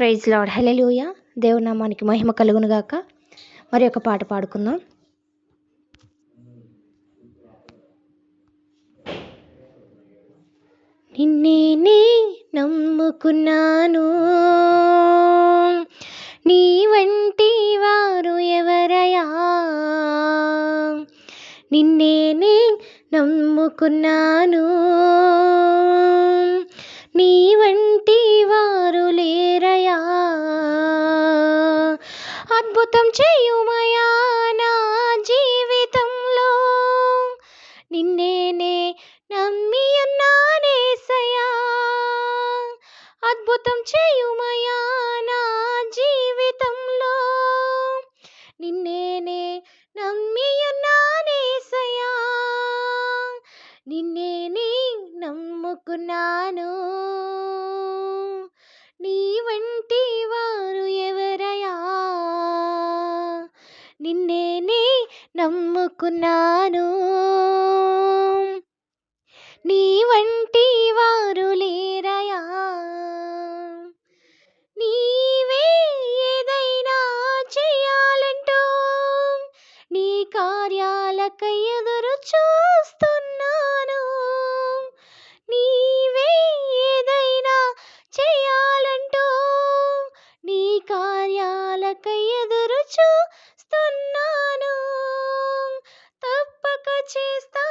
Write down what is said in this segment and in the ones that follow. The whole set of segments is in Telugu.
Praise lord. హెలెలూయ దేవుని నామానికి మహిమ కలుగునుగాక మరి ఒక పాట పాడుకుందాం. నిన్నే నమ్ముకున్నాను. నీ వంటి వారు ఎవరయా? నిన్నే నమ్ముకున్నాను. నీ వంటి వారు లేరా అద్భుతం చేయుమయా నా జీవితంలో? నిన్నేనే నమ్మి ఉన్నానేసయా అద్భుతం చేయుమయా నా జీవితంలో? నిన్నేనే నమ్మి ఉన్నానేసయా నిన్నేనే నమ్ముకున్నా నమ్ముకున్నాను నీ వంటి వారు లేరయా? నీవే ఏదైనా చేయాలంటూ నీ కార్యాలకై ఎదురు చూస్తూ está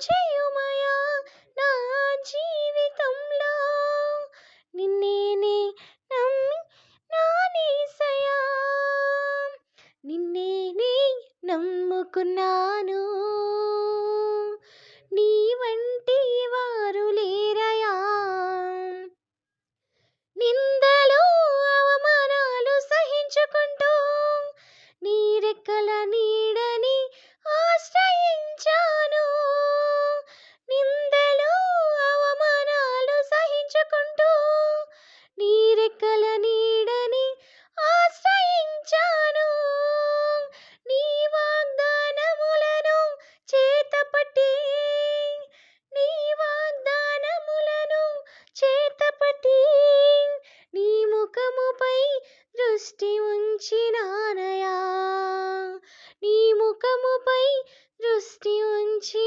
అద్భుతం దృష్టి ఉంచినానయా? నీ ముఖముపై దృష్టి ఉంచి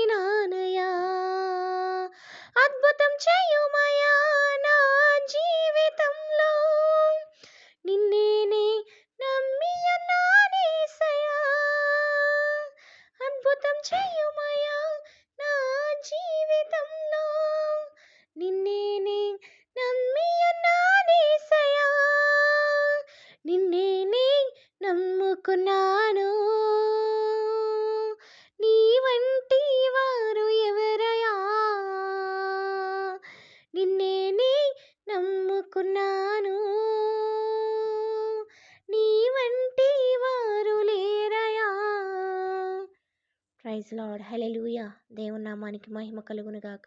ప్రైజ్ లాడ్ హల్లెలూయా. దేవుని నామానికి మహిమ కలుగును గాక